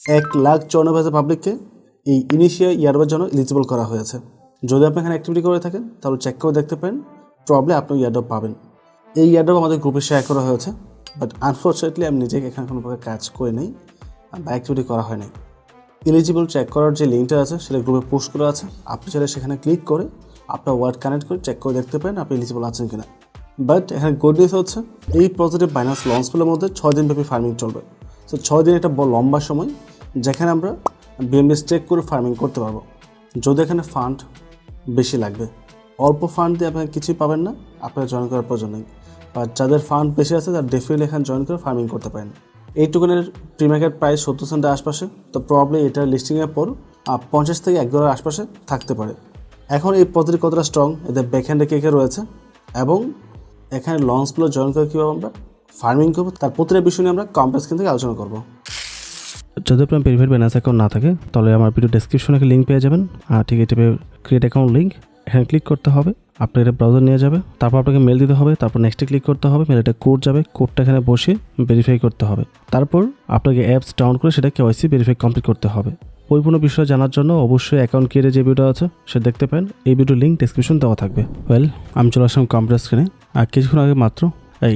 এক লাখ চুরানব্বই হাজার পাবলিককে এই ইনিশিয়া ইয়ারবার জন্য এলিজিবল করা হয়েছে। যদি আপনি এখানে অ্যাক্টিভিটি করে থাকেন, তাহলে চেক করে দেখতে পারেন প্রবলেম আপনি ইয়ারডপ পাবেন। এই ইয়ারডপ আমাদের গ্রুপে শেয়ার করা হয়েছে বাট আনফর্চুনেটলি আমি নিজেকে এখানে কোনো প্রকার কাজ করে নেই বা অ্যাক্টিভিটি করা হয় নাই। এলিজিবল চেক করার যে লিঙ্কটা আছে, সেটা গ্রুপে পোস্ট করা আছে। আপনি চাইলে সেখানে ক্লিক করে আপনার ওয়ার্ড কানেক্ট করে চেক করে দেখতে পারেন আপনি এলিজিবল আছেন কিনা। বাট এখানে গুড নিউজ হচ্ছে, এই প্রজেক্টের বাইনান্স লঞ্চ পেলের মধ্যে ছয় দিন ব্যাপী ফার্মিং চলবে। সো ছয় দিন একটা লম্বা সময় যেখানে আমরা বিএমএস চেক করে ফার্মিং করতে পারব। যদি এখানে ফান্ড বেশি লাগবে। অল্প ফান্ড দিয়ে আপনারা কিছুই পাবেন না, আপনারা জয়েন করার প্রয়োজন নেই। আর যাদের ফান্ড বেশি আছে, তারা ডেফিনেটলি এখানে জয়েন করে ফার্মিং করতে পারেন। এই টোকেনের প্রিমার্কেট প্রাইস সত্তর সেন্টের আশপাশে। তো প্রবলি এটা লিস্টিংয়ের পর পঞ্চাশ থেকে এক ডলার আশপাশে থাকতে পারে। এখন এই পদ্ধতি কতটা স্ট্রং এদের ব্যাকহ্যান্ডে কে কে রয়েছে? এবং এখানে লঞ্চগুলো জয়েন করে কীভাবে আমরা ফার্মিং করব, তার প্রতিটা বিষয় নিয়ে আমরা কমপ্লেক্স কিন্তু আলোচনা করব। যদি আপনার ভেরিফাইড ব্যালেন্স অ্যাকাউন্ট না থাকে, তাহলে আমার ভিডিও ডেসক্রিপশনে একটা লিঙ্ক পেয়ে যাবেন। আর ঠিক এই টাইপের ক্রিয়েট অ্যাকাউন্ট লিঙ্ক এখানে ক্লিক করতে হবে। আপনার এটা ব্রাউজার নিয়ে যাবে, তারপর আপনাকে মেল দিতে হবে, তারপর নেক্সটে ক্লিক করতে হবে মেল এটা কোড যাবে কোডটা এখানে বসে ভেরিফাই করতে হবে। তারপর আপনাকে অ্যাপস ডাউনলোড করে সেটা কেওয়াইসি ভেরিফাই কমপ্লিট করতে হবে। পরিপূর্ণ বিষয় জানার জন্য অবশ্যই অ্যাকাউন্ট ক্রিয়েটে যে ভিডিও আছে, সেটা দেখতে পারেন। এই ভিডিও লিঙ্ক ডিসক্রিপশন দেওয়া থাকবে। ওয়েল আমি চলে আসলাম কম্পিউটার স্ক্রিনে আর কিছুক্ষণ আগে মাত্র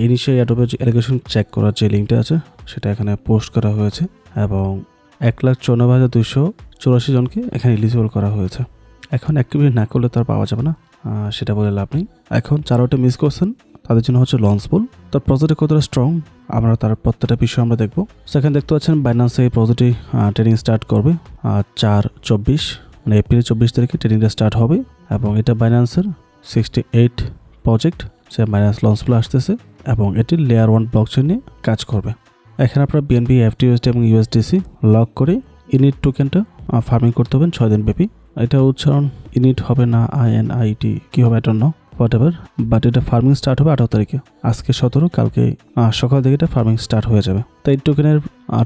ইনিশিয়াল অ্যাডোবের যে এলিগেশন চেক করার যে লিঙ্কটা আছে, সেটা এখানে পোস্ট করা হয়েছে এবং এক লাখ চৌরানব্বই হাজার দুশো চৌরাশি জনকে এখানে এলিজিবল করা হয়েছে। এখন অ্যাক্টিভিটি না করলে তার পাওয়া যাবে না সেটা বলে লাভ নেই। এখন যারা ওটা মিস করছেন, তাদের জন্য হচ্ছে লঞ্চ বল তার প্রজেক্টে কতটা স্ট্রং আমরা তার প্রত্যেকটা বিষয় আমরা দেখব। সেখানে দেখতে পাচ্ছেন বাইন্যান্সে এই প্রজেক্টটি ট্রেনিং স্টার্ট করবে চার চব্বিশ মানে এপ্রিল চব্বিশ তারিখে ট্রেনিংটা স্টার্ট হবে। এবং এটা বাইন্যান্সের সিক্সটি এইট প্রজেক্ট যে বাইন্যান্স লঞ্চগুলো আসতেছে। এবং এটি লেয়ার ওয়ান ব্লকচেন নিয়ে কাজ করবে। এখানে আপনার বিএনপি এফটিউএসডি এবং ইউএসডিসি লক করে ইনিট টোকেনটা ফার্মিং করতে হবেন ছয় দিন ব্যাপী। এটা উচ্চারণ ইনিট হবে না আই এন আই টি কী হবে এটা ন হোয়াট এভার বাট এটা ফার্মিং স্টার্ট হবে আঠারো তারিখে। আজকে সতেরো, কালকে সকাল থেকে এটা ফার্মিং স্টার্ট হয়ে যাবে। তো এই টোকেনের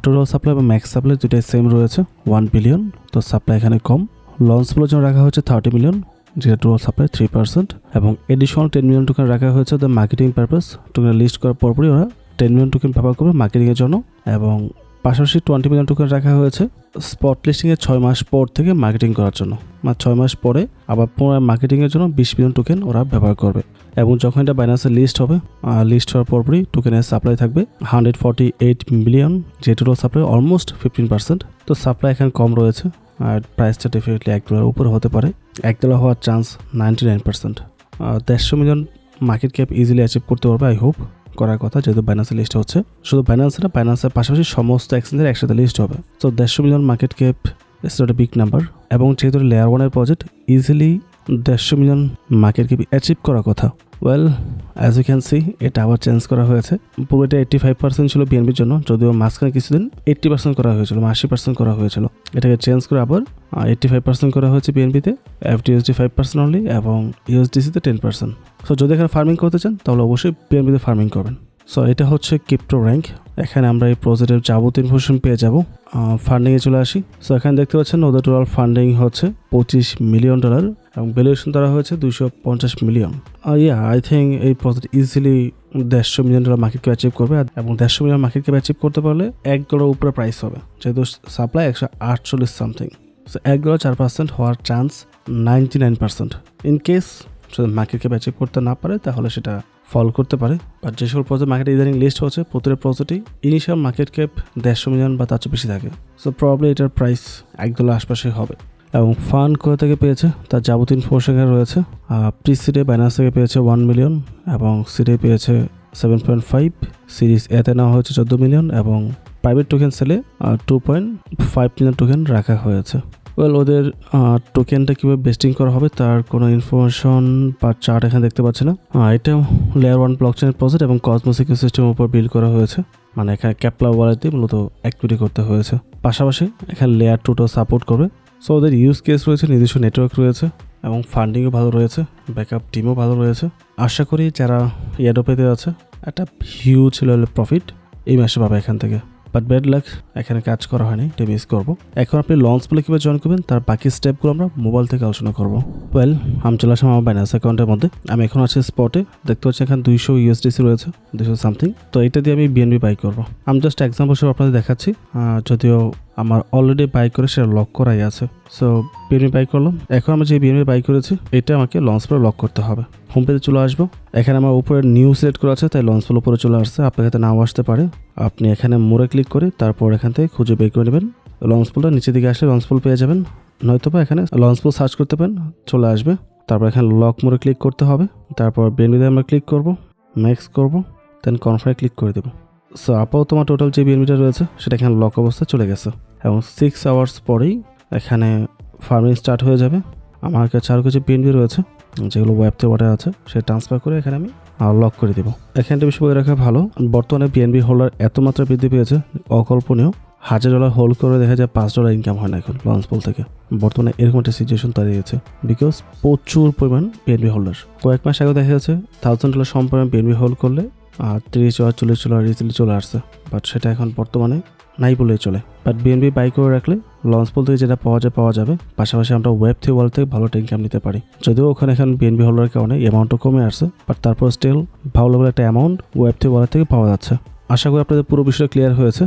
টোটাল সাপ্লাই এবং ম্যাক্স সাপ্লাই দুটাই সেম রয়েছে ওয়ান বিলিয়ন তো সাপ্লাই এখানে কম। লঞ্চগুলোর জন্য রাখা হয়েছে থার্টি মিলিয়ন যেটা টোটাল সাপ্লাই থ্রি পার্সেন্ট এবং এডিশনাল টেন মিলিয়ন টোকেন রাখা হয়েছে the marketing purpose token list করার পরপরই ওরা টেন মিলিয়ন টোকেন ব্যবহার করবে মার্কেটিংয়ের জন্য এবং পাশাপাশি টোয়েন্টি মিলিয়ন টোকেন রাখা হয়েছে স্পট লিস্টিংয়ের ছয় মাস পর থেকে মার্কেটিং করার জন্য। মানে ছয় মাস পরে আবার পুনরায় মার্কেটিংয়ের জন্য বিশ মিলিয়ন টোকেন ওরা ব্যবহার করবে। এবং যখন এটা বাইন্যান্সের লিস্ট হবে লিস্ট হওয়ার পরপরই টোকেনের সাপ্লাই থাকবে হান্ড্রেড ফর্টি এইট মিলিয়ন যে total supply almost fifteen percent তো সাপ্লাই এখানে কম রয়েছে। আর প্রাইসটা ডেফিনেটলি এক ডলার উপরে হতে পারে। এক ডলার হওয়ার চান্স নাইনটি নাইন পার্সেন্ট দেড়শো million market cap easily achieve করতে পারবে আই হোপ করার কথা, যেহেতু বাইন্যান্সের লিস্ট হচ্ছে। শুধু বাইন্যান্স না বাইন্যান্সের পাশাপাশি সমস্ত এক্সচেঞ্জের একসাথে লিস্ট হবে। তো দেড়শো million market cap it's not a big number এবং যেহেতু লেয়ার ওয়ানের প্রজেক্ট ইজিলি দেড়শো মিলিয়ন মার্কেট ক্যাপ অ্যাচিভ করার কথা। Well as you can see এটা আবার চেঞ্জ করা হয়েছে। পুরোটা এইট্টি ফাইভ পার্সেন্ট ছিল বিএনপির জন্য, যদিও মাঝখানে কিছুদিন এইট্টি পার্সেন্ট করা হয়েছিল আশি পার্সেন্ট করা হয়েছিল। এটাকে চেঞ্জ করে আবার এইট্টি ফাইভ পার্সেন্ট করা হয়েছে বিএনপিতে এফডিএসডি ফাইভ পার্সেন্ট অনলি এবং ইউএসডিসিতে টেন পার্সেন্ট সো যদি এখানে ফার্মিং করতে চান, তাহলে অবশ্যই বিএনপিতে ফার্মিং করবেন। সো এটা হচ্ছে ক্রিপ্টো র্যাঙ্ক এখানে আমরা এই প্রজেক্টের যাবতীয় ইনফরমেশন পেয়ে যাব। ফান্ডিংয়ে চলে আসি। সো এখানে দেখতে পাচ্ছেন, ওদের টোটাল ফান্ডিং হচ্ছে পঁচিশ মিলিয়ন ডলার এবং ভ্যালুয়েশন ধরা হয়েছে দুশো পঞ্চাশ মিলিয়ন ইয়া আই থিঙ্ক এই প্রজেক্ট ইজিলি দেড়শো মিলিয়ন ডলার মার্কেটকে অ্যাচিভ করবে। এবং দেড়শো মিলিয়ন মার্কেটকে অ্যাচিভ করতে পারলে এক ডলার উপরে প্রাইস হবে। যেহেতু সাপ্লাই একশো আটচল্লিশ সামথিং সো এক ডলার চার পার্সেন্ট হওয়ার chance ninety nine percent in case যদি মার্কেট ক্যাপ অ্যাচিভ করতে না পারে, তাহলে সেটা ফল করতে পারে। আর যে সকল প্রজেক্ট মার্কেটে ইদানিং লিস্ট হচ্ছে প্রতিটা প্রজেক্টেই ইনিশিয়াল মার্কেট ক্যাপ দেড়শো মিলিয়ন বা তার চেয়ে বেশি থাকে। সো প্রবলি এটার প্রাইস এক ডলার আশপাশে হবে। এবং ফান্ড কোথা থেকে পেয়েছে? তার যাবতীয় ইনফরমেশন এখানে রয়েছে। প্রি সিডে বাইনান্স থেকে পেয়েছে ওয়ান মিলিয়ন এবং সিডে পেয়েছে সেভেন পয়েন্ট ফাইভ সিরিজ এতে নেওয়া হয়েছে চোদ্দ মিলিয়ন এবং প্রাইভেট টোকেন সেলে two point five million token রাখা হয়েছে। ওয়েল ওদের টোকেনটা কীভাবে বেস্টিং করা হবে তার কোনো ইনফরমেশন বা চার্ট এখানে দেখতে পাচ্ছি না। এটা লেয়ার ওয়ান ব্লকচেনের প্রজেক্ট এবং কসমোস সিস্টেমের উপর বিল্ড করা হয়েছে। মানে এখানে ক্যাপলা ওয়ালেট মূলত অ্যাক্টিভিটি করতে হয়েছে। পাশাপাশি এখানে লেয়ার টুটাও সাপোর্ট করবে। সো ওদের ইউজ কেস রয়েছে, নিজস্ব নেটওয়ার্ক রয়েছে, এবং ফান্ডিংও ভালো রয়েছে ব্যাকআপ টিমও ভালো রয়েছে। আশা করি যারা ইয়াডোপেতে আছে, একটা হিউজ লেভেলের প্রফিট এই মাসে পাবে এখান থেকে। বাট ব্যাড লাক এখানে কাজ করা হয়নি, এটা মিস করব। এখন আপনি লঞ্চ বলে কীভাবে জয়েন করবেন, তার বাকি স্টেপগুলো আমরা মোবাইল থেকে আলোচনা করব। ওয়েল আমি চলে আসলাম আমার বাইনান্স অ্যাকাউন্টের মধ্যে। আমি এখন আছি স্পটে দেখতে পাচ্ছি এখানে দুইশো ইউএসডিসি রয়েছে, দুইশো সামথিং তো এটা দিয়ে আমি বিএনবি বাই করব। আমি জাস্ট এক্সাম্পল সব আপনাদের দেখাচ্ছি। যদিও আমার অলরেডি বাই করে সেটা লক করাই আছে। সো বিএনবি বাই করলাম। এখন আমি যে বিএনবি বাই করেছি, এটা আমাকে লঞ্চ করে লক করতে হবে। হোম পেজে চলে আসব। এখানে আমার উপরে নিউ সিলেক্ট করা আছে, তাই লঞ্চ পেল উপরে চলে আসছে। আপনার কাছে নাও আসতে পারে। আপনি এখানে মোড়ে ক্লিক করে তারপর এখান থেকে খুঁজে বের করে নেবেন। লঞ্চ পুলটা নিচের দিকে আসলে লঞ্চ পুল পেয়ে যাবেন। নয়তো বা এখানে লঞ্চ পুল সার্চ করতে পারেন, চলে আসবে। তারপর এখানে লক মোড়ে ক্লিক করতে হবে। তারপর বিএনবিতে আমরা ক্লিক করব ম্যাক্স করব দেন কনফারে ক্লিক করে দেবো। সো আপাতত তোমার টোটাল যে বিএনবিটা রয়েছে, সেটা এখানে লক অবস্থায় চলে গেছে। এবং সিক্স আওয়ার্স পরেই এখানে ফার্মিং স্টার্ট হয়ে যাবে। আমার কাছে আরও কিছু বিএনবি রয়েছে, যেগুলো ওয়েব অর্ডার আছে, সে ট্রান্সফার করে এখানে আমি লক করে দেবো। এখানটা বিষয় বলে রাখা ভালো, বর্তমানে বিএনবি হোল্ডার এত মাত্রা বৃদ্ধি পেয়েছে, অকল্পনীয়। হাজার ডলার হোল্ড করে দেখা যায় পাঁচ ডলার ইনকাম হয় না এখন লঞ্চ পোল থেকে। বর্তমানে এরকম একটা সিচুয়েশন দাঁড়িয়েছে বিকজ প্রচুর পরিমাণ বিএনবি হোল্ডার কয়েক মাস আগে দেখা যাচ্ছে থাউজেন্ড ডলার সম পরিমাণ বিএনবি হোল্ড করলে আর তিরিশ ডলার চল্লিশ ডলার ইজিলি চলে আসছে। বাট সেটা এখন বর্তমানে নাই বলেই চলে। বাট বিএনবি বাই করে রাখলে লঞ্চ পোল থেকে যেটা পাওয়া যায়, পাওয়া যাবে। পাশাপাশি আমরা ওয়েব থ্রি ওয়াল থেকে ভালো ইনকাম নিতে পারি। যদিও ওখানে এখন বিএনবি হোল্ডারের কারণে অ্যামাউন্টও কমে আসছে বাট তারপর স্টিল ভালো লেভেল একটা অ্যামাউন্ট ওয়েব থ্রি ওয়াল থেকে পাওয়া যাচ্ছে। আশা করি আপনাদের পুরো বিষয়টা ক্লিয়ার হয়েছে।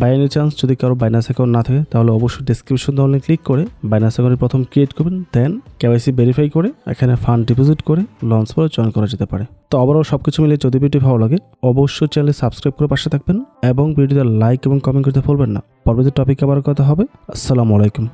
বাই এনি চান্স যদি কারও বাইনাস অ্যাকাউন্ট না থাকে, তাহলে অবশ্যই ডিসক্রিপশন দেওয়া ক্লিক করে বাইনাস অ্যাকাউন্টে প্রথম ক্রিয়েট করবেন দেন কেওয়াইসি ভেরিফাই করে এখানে ফান্ড ডিপোজিট করে লঞ্চ পরে জয়েন করা যেতে পারে। তো আবারও সব কিছু মিলে যদি ভিডিও ভালো লাগে, অবশ্যই চ্যানেলে সাবস্ক্রাইব করে পাশে থাকবেন এবং ভিডিওতে লাইক এবং কমেন্ট করতে ভুলবেন না। পরবর্তী টপিক আবার কথা হবে। আসসালামু আলাইকুম।